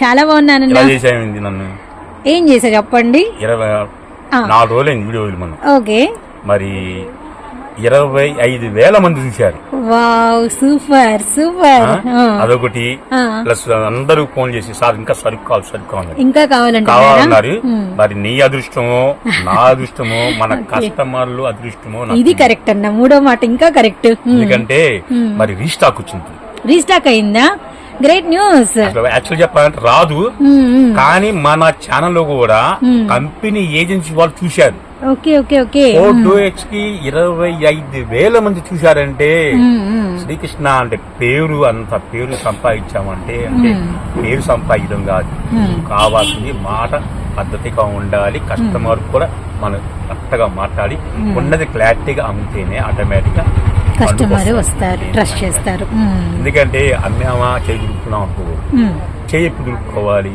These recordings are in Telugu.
చాలా చేసామైంది నన్ను? ఏం చేశా చెప్పండి. ఇరవై. నాలుగు మనం ఓకే. మరి ఇరవై ఐదు వేల మంది చూశారు. Super super? అదొకటి. ప్లస్ అందరూ ఫోన్ చేసి సార్ ఇంకా సరుకు కావాలి సరుకు కావాలి. ఇంకా కావాలంటే కావాలన్నారు. మరి నీ అదృష్టమో నా అదృష్టమో మన కస్టమర్లు అదృష్టమో ఇది కరెక్ట్ అన్న. మూడో మాట ఇంకా కరెక్ట్. ఎందుకంటే మరి రీస్టాక్ వచ్చింది. రీస్టాక్ అయిందా? గ్రేట్ న్యూస్ యాక్చువల్ చెప్పాలంటే రాదు. కానీ మన ఛానల్లో కూడా కంపెనీ ఏజెన్సీ వాళ్ళు చూశారు. Okay okay okay four two ఎక్స్కి ఇరవై ఐదు వేల మంది చూశారంటే శ్రీకృష్ణ అంటే పేరు అంత పేరు సంపాదించామంటే అంటే పేరు సంపాదించడం కాదు. కావాల్సింది మాట పద్ధతిగా ఉండాలి కస్టమర్ కూడా మనం కరెక్ట్గా మాట్లాడి ఉన్నది క్లారిటీగా అమ్మితేనే ఆటోమేటిక్గా కస్టమర్ వస్తారు ట్రస్ట్ చేస్తారు. ఎందుకంటే అమ్మామా చేయి దులుపుకున్నాం అనుకో. చేయి ఎప్పుడు దులుపుకోవాలి.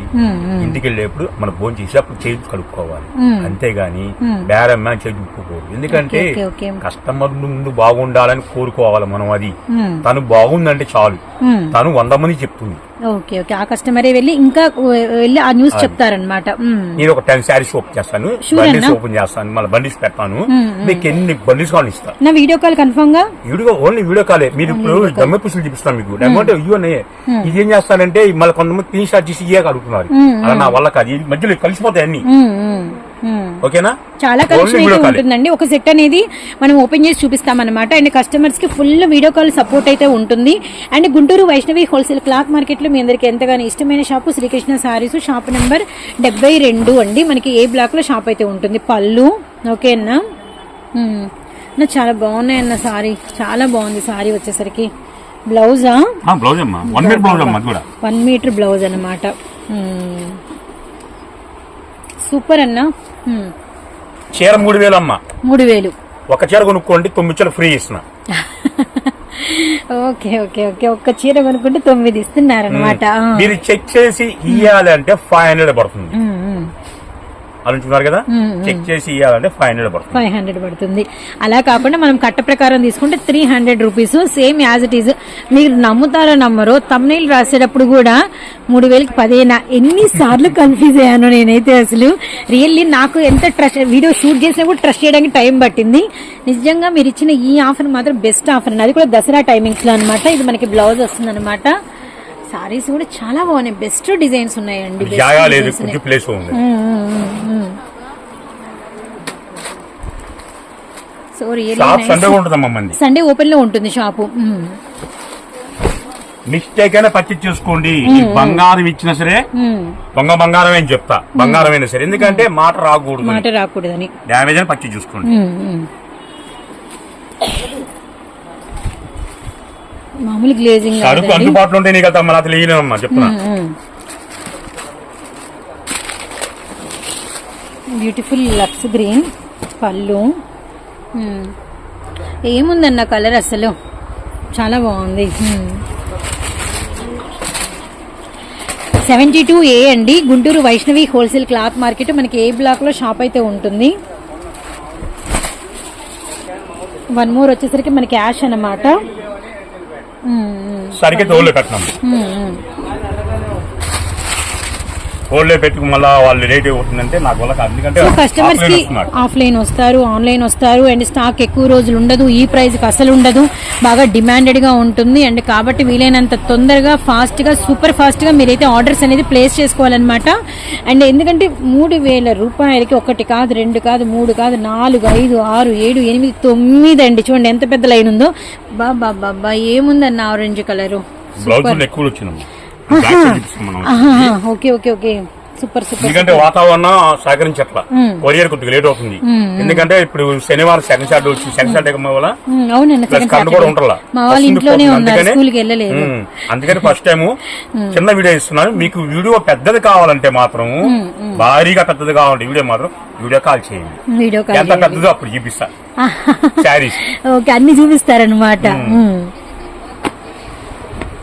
ఇంటికి వెళ్ళేప్పుడు మన భోజనం చేసి అప్పుడు చేయి కడుక్కోవాలి మ్మ్. అంతేగాని మ్మ్. బేరమ్మ చేయి దులుపుకోకూడదు ఎందుకంటే. కస్టమర్ ముందు బాగుండాలని కోరుకోవాలి మనం అది. తను బాగుందంటే చాలు. తను వంద మంది చెప్తుంది ఓకే ఓకే. ఆ కస్టమరే వెళ్ళి ఇంకా వెళ్ళి ఆ న్యూస్ చెప్తారనమాట. నేను ఒక టెన్ శారీస్ ఓపెన్ చేస్తాను. బండిల్స్. ఓపెన్ చేస్తాను. మళ్ళీ బండిల్స్ పెడతాను. మీకు ఎన్ని బండిల్స్ కావాలి ఇస్తాను నా వీడియో కాల్ కన్ఫర్మ్గా వీడియో ఓన్లీ వీడియో కాలే. మీరు ఇప్పుడు దమ్మె పుసులు చూపిస్తాను మీకు. అమౌంట్ ఇవ్వనే ఇది ఏం చేస్తానంటే మళ్ళీ కొంతమంది స్క్రీన్ షాట్ చేసి ఇయ్యాక అడుగుతున్నారు అలా నా వల్ల కాదు మధ్యలో కలిసిపోతాయి అన్ని. ఓకేనా చాలా Only కలెక్షన్ అయితే. ఉంటుందండి. ఒక సెట్ అనేది మనం ఓపెన్ చేసి చూపిస్తాం అనమాట అండ్ కస్టమర్స్కి ఫుల్ వీడియో కాల్ సపోర్ట్ అయితే ఉంటుంది. And Guntur Vaishnavi wholesale cloth మార్కెట్లో మీ అందరికి ఎంతగానో ఇష్టమైన shop Srikrishna saris shop number డెబ్బై రెండు అండి. మనకి ఏ బ్లాక్లో షాప్ అయితే ఉంటుంది? పళ్ళు. ఓకే అన్న. నా చాలా బాగున్నాయి అన్న సారీ. చాలా బాగుంది సారీ వచ్చేసరికి. బ్లౌజా బ్లౌజ్ అమ్మా. వన్ మినిట్ బ్లౌజ్ అమ్మా అది కూడా. వన్ మీటర్ బ్లౌజ్ అనమాట సూపర్ అన్న. చీర మూడు వేలు అమ్మా మూడు వేలు. ఒక చీర కొనుక్కోండి తొమ్మిది చీర ఫ్రీ ఇస్తున్నా. Okay okay okay. ఒక్క చీర కొనుక్కుంటే తొమ్మిది ఇస్తున్నారనమాట మీరు చెక్ చేసి ఇయ్యాలి అంటే ఫైవ్ హండ్రెడ్ పడుతుంది. కదా? చెక్ చేసి ఇయ్యాలంటే ఫైవ్ హండ్రెడ్ పడుతుంది. ఫైవ్ హండ్రెడ్ పడుతుంది. అలా కాకుండా మనం కట్ట ప్రకారం తీసుకుంటే three hundred rupees same as it is. మీరు నమ్ముతారో నమ్మరో తమ్నైల్ రాసేటప్పుడు కూడా మూడు వేలకి పదేనా ఎన్ని సార్లు కన్ఫ్యూజ్ అయ్యాను నేనైతే అసలు. రియల్లీ నాకు ఎంత ట్రస్ట్ వీడియో షూట్ చేసినా కూడా ట్రస్ట్ చేయడానికి టైం పట్టింది. నిజంగా మీరు ఇచ్చిన ఈ ఆఫర్ మాత్రం బెస్ట్ ఆఫర్ అది కూడా దసరా టైమింగ్స్లో అనమాట ఇది మనకి బ్లౌజ్ వస్తుంది అనమాట సారీస్ కూడా చాలా బాగున్నాయి. బెస్ట్ డిజైన్స్ ఉన్నాయండి. ప్లేస్ ఉంది సో రియల్లీ షాప్ సండే ఉంటుందమ్మా మంది. సండే ఓపెన్లో ఉంటుంది షాపు. మిస్టేక్ అయినా పర్చేజ్ చేసుకోండి. బంగారం ఇచ్చినా సరే. దొంగ బంగారం అని చెప్తా. బంగారం అయినా సరే. ఎందుకంటే మాట రాకూడదు మాట రాకూడదని. డ్యామేజ్ అని పర్చేజ్ చేసుకోండి. మ్మ్, మ్మ్. మామూలు గ్లేజింగ్ సరుకు అందుబాటులో ఉంటే నీకు అమ్మా నాకు లేనమ్మా చెప్తున్నా. బ్యూటిఫుల్ లక్స్ గ్రీన్ పళ్ళు. ఏముందన్న కలర్ అసలు? చాలా బాగుంది. సెవెంటీ టూ ఏ అండి. Guntur Vaishnavi wholesale cloth market మనకి ఏ బ్లాక్లో షాప్ అయితే ఉంటుంది. వన్ మోర్ వచ్చేసరికి మనకి యాష్ అనమాట సరిగ్గా తోళ్ళే పెట్టుకు మళ్ళా వాళ్ళు రేట్ అవుతుందంటే నాకు వల్ల కాదు. ఎందుకంటే సో కస్టమర్స్కి. ఆఫ్లైన్ వస్తారు ఆన్లైన్ వస్తారు అండ్ స్టాక్ ఎక్కువ రోజులు ఉండదు ఈ ప్రైస్కి అసలు ఉండదు బాగా డిమాండెడ్గా ఉంటుంది అండ్ కాబట్టి వీలైనంత తొందరగా ఫాస్ట్గా సూపర్ ఫాస్ట్గా మీరైతే ఆర్డర్స్ అనేది ప్లేస్ చేసుకోవాలన్నమాట. అండ్ ఎందుకంటే మూడు వేల రూపాయలకి ఒకటి కాదు రెండు కాదు మూడు కాదు నాలుగు ఐదు ఆరు ఏడు ఎనిమిది తొమ్మిది అండి. చూడండి ఎంత పెద్ద లైన్ ఉందో. బాబా బాబా ఏముందన్న ఆరెంజ్ కలరు బ్లౌజ్ ఎక్కువ వచ్చినాము బ్లాక్ షేడ్ చూపిస్తాం మనం. Okay okay okay. Super super ఎందుకంటే వాతావరణం సహకరించట్ల. కొరియర్ కొద్దిగా లేట్ అవుతుంది. ఎందుకంటే ఇప్పుడు శనివారం సెకండ్ షాట్ వచ్చి సెకండ్ ఎక్కడం వల్ల కరెంట్ కూడా సాటర్డే. ఉమ్, అందుకని ఫస్ట్ టైం చిన్న వీడియో ఇస్తున్నాను. మీకు వీడియో పెద్దది కావాలంటే మాత్రం భారీగా పెద్దది కావాలంటే వీడియో మాత్రం వీడియో కాల్ చేయండి. వీడియో కాల్ ఎంత పెద్దదో అప్పుడు చూపిస్తా. శారీస్ ఓకే అన్ని చూపిస్తారనమాట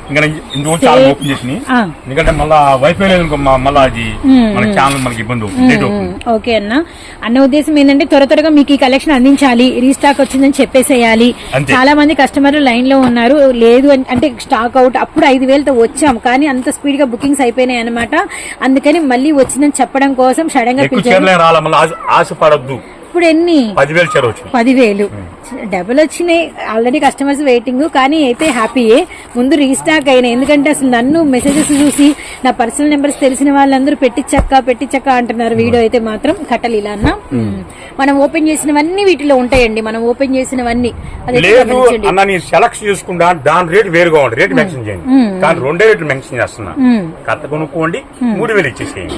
ఇంకా నేను ఇన్ని రోజులు చాలా ఓపెన్ చేసి ఆ. ఎందుకంటే మళ్ళా వైఫై లేదు అనుకో మ- మళ్ళా అది మన ఛానల్ మనకి ఇబ్బంది అవుతుంది లేట్ అవుతుంది. ఓకే అన్న. అన్న ఉద్దేశం ఏంటంటే త్వర త్వరగా మీకు ఈ కలెక్షన్ అందించాలి. రీస్టాక్ వచ్చిందని చెప్పేసేయాలి. చాలా మంది కస్టమర్లు లైన్లో ఉన్నారు. లేదు అంటే స్టాక్ అవుట్ అప్పుడు ఐదు వేలతో వచ్చాం. కానీ అంత స్పీడ్గా బుకింగ్స్ అయిపోయినాయి అనమాట అందుకని మళ్ళీ వచ్చిందని చెప్పడం కోసం సడన్గా ఆశపడద్దు. ఇప్పుడు ఎన్ని? పదివేలు చీర వచ్చింది పదివేలు. డబుల్ వచ్చినాయి. ఆల్రెడీ కస్టమర్స్ వెయిటింగ్ కానీ అయితే హ్యాపీయే ముందు రీస్టాక్ అయినాయి. ఎందుకంటే అసలు నన్ను మెసేజెస్ చూసి నా పర్సనల్ నెంబర్స్ తెలిసిన వాళ్ళందరూ పెట్టించక్క పెట్టించక్క అంటున్నారు. వీడియో అయితే మాత్రం కట్టలు ఇలా అన్న. మనం ఓపెన్ చేసినవన్నీ వీటిలో ఉంటాయండి. మనం ఓపెన్ చేసినవన్నీ. అది లేదు గమనించండి. అన్న నేను సెలెక్ట్ చేసుకుంటా దాని రేట్ వేరుగా ఉంది రేట్ మెన్షన్ చేయండి. కానీ రెండే రేట్లు మెన్షన్ చేస్తున్నా. కథ కొనుక్కోండి మూడు వేలు ఇచ్చేసేయండి.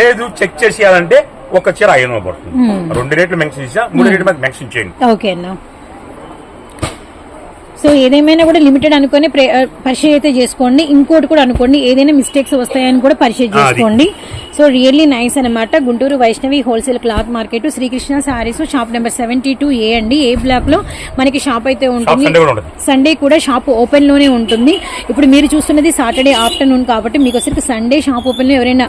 లేదు చెక్ చేసేయాలంటే ఒక చీర ఐదు వందలు పడుతుంది. రెండు రేట్లు మెన్షన్ చేసా మూడు రేట్లు మాకు మెన్షన్ చేయండి. ఓకే అన్న. సో ఏదేమైనా కూడా లిమిటెడ్ అనుకొని పరిచయం అయితే చేసుకోండి. ఇంకోటి కూడా అనుకోండి. ఏదైనా మిస్టేక్స్ వస్తాయని కూడా పరిచయం. చేసుకోండి. సో రియల్లీ నైస్ అనమాట Guntur Vaishnavi wholesale cloth market Srikrishna saris shop number seventy two A అండి. ఏ బ్లాక్లో మనకి షాప్ అయితే ఉంటుంది. సండే కూడా షాప్ ఓపెన్లోనే ఉంటుంది. ఇప్పుడు మీరు చూస్తున్నది సాటర్డే ఆఫ్టర్నూన్ కాబట్టి మీకు వచ్చరికి సండే షాప్ ఓపెన్లో ఎవరైనా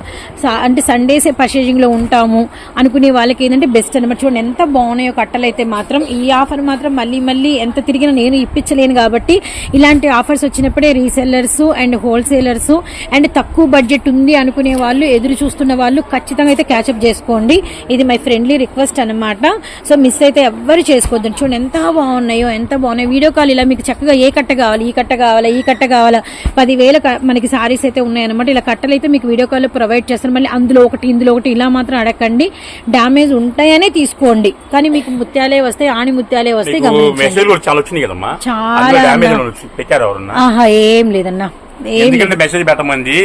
అంటే సండేసే పర్చేజింగ్లో ఉంటాము అనుకునే వాళ్ళకి ఏంటంటే బెస్ట్ అనమాట చూడండి ఎంత బాగున్నాయో కట్టలు అయితే మాత్రం. ఈ ఆఫర్ మాత్రం మళ్ళీ మళ్ళీ ఎంత తిరిగినా నేను ఇప్పించలేను కాబట్టి ఇలాంటి ఆఫర్స్ వచ్చినప్పుడే రీసెల్లర్స్ అండ్ హోల్సేలర్స్ అండ్ తక్కువ బడ్జెట్ ఉంది అనుకునే వాళ్ళు ఎదురు చూస్తున్న వాళ్ళు ఖచ్చితంగా అయితే క్యాచప్ చేసుకోండి. ఇది మై ఫ్రెండ్లీ రిక్వెస్ట్ అనమాట సో మిస్ అయితే ఎవ్వరు చేసుకోవద్దు చూడండి ఎంత బాగున్నాయో ఎంత బాగున్నాయో. వీడియో కాల్ ఇలా మీకు చక్కగా ఏ కట్ట కావాలి ఈ కట్ట కావాలా ఈ కట్ట కావాలా. పదివేల మనకి సారీస్ అయితే ఉన్నాయన్నమాట. ఇలా కట్టలు అయితే మీకు వీడియో కాల్ ప్రొవైడ్ చేస్తారు. మళ్ళీ అందులో ఒకటి ఇందులో ఒకటి ఇలా మాత్రం అడగండి. డ్యామేజ్ ఉంటాయనే తీసుకోండి. కానీ మీకు ముత్యాలే వస్తాయి ఆణి ముత్యాలే వస్తాయి చాలా ఏం లేదన్నా. ఎందుకంటే మెసేజ్ పెట్టమంది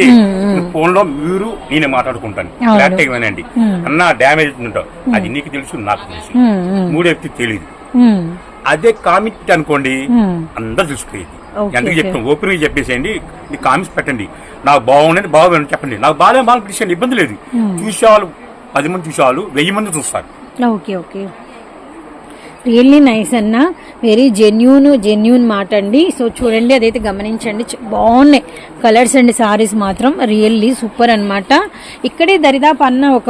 ఫోన్లో మీరు నేనే మాట్లాడుకుంటాను. క్లారిటీ వినండి. అన్న డ్యామేజ్ ఉంటావు అది నీకు తెలుసు నాకు తెలుసు. మూడు వ్యక్తి తెలియదు అదే కామెంట్ అనుకోండి. అందరు చూసుకునేది ఓకే, ఎందుకు. చెప్తాం ఓపెన్గా చెప్పేసేయండి ఈ కామెంట్స్ పెట్టండి. నాకు బాగుండేది బాగుంది చెప్పండి. నాకు బాగా బాగా ఇబ్బంది లేదు. చూసేవాళ్ళు పది మంది చూసేవాళ్ళు వెయ్యి మంది చూస్తారు. Okay okay. రియల్లీ నైస్ అన్న. వెరీ జెన్యూన్ జెన్యూన్ మాట అండి. సో చూడండి అదైతే గమనించండి. బాగున్నాయి. కలర్స్ అండ్ సారీస్ మాత్రం రియల్లీ సూపర్ అన్నమాట. ఇక్కడే దరిదాపు అన్న ఒక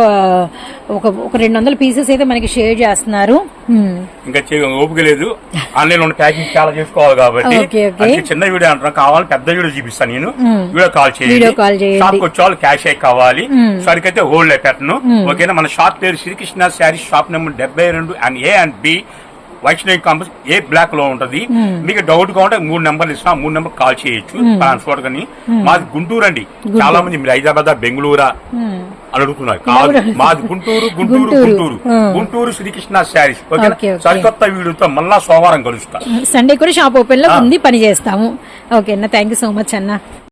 ఒక ఒక రెండు వందల పీసెస్ అయితే మనకి షేర్ చేస్తున్నారు. హ్మ్. ఇంకా ఓపిక లేదు. ఆన్లైన్లో ప్యాకింగ్ చాలా చేసుకోవాలి కాబట్టి. చిన్న వీడియో అంటున్నా. కావాలి పెద్ద వీడియో చూపిస్తాను నేను. వీడియో కాల్ చేయండి. వీడియో కాల్ చేయండి. షాప్ వచ్చే వాళ్ళు క్యాష్ అయి కావాలి. సరికి అయితే హోల్డ్ పెట్టను. ఓకేనా మన షాప్ పేరు శ్రీకృష్ణ శారీ షాప్ నెంబర్ డెబ్బై రెండు and A and B Vaishnavi campus A బ్లాక్లో ఉంటది? మీకు డౌట్గా ఉంటే మూడు నెంబర్లు ఇస్తాం మూడు నెంబర్ కాల్ చేయొచ్చు ట్రాన్స్పోర్ట్ కానీ. మాది గుంటూరు అండి. చాలా మంది మీరు హైదరాబాద్ బెంగళూరా. అని అడుగుతున్నారు. కాదు మాది గుంటూరు గుంటూరు గుంటూరు. గుంటూరు. శ్రీకృష్ణ శారీస్. సరికొత్త వీడియోతో మళ్ళా సోమవారం కలుస్తా. సండే కూడా షాప్ ఓపెన్లో ఉంది పని చేస్తాము. ఓకే అన్న థ్యాంక్ యూ సో మచ్ అన్న.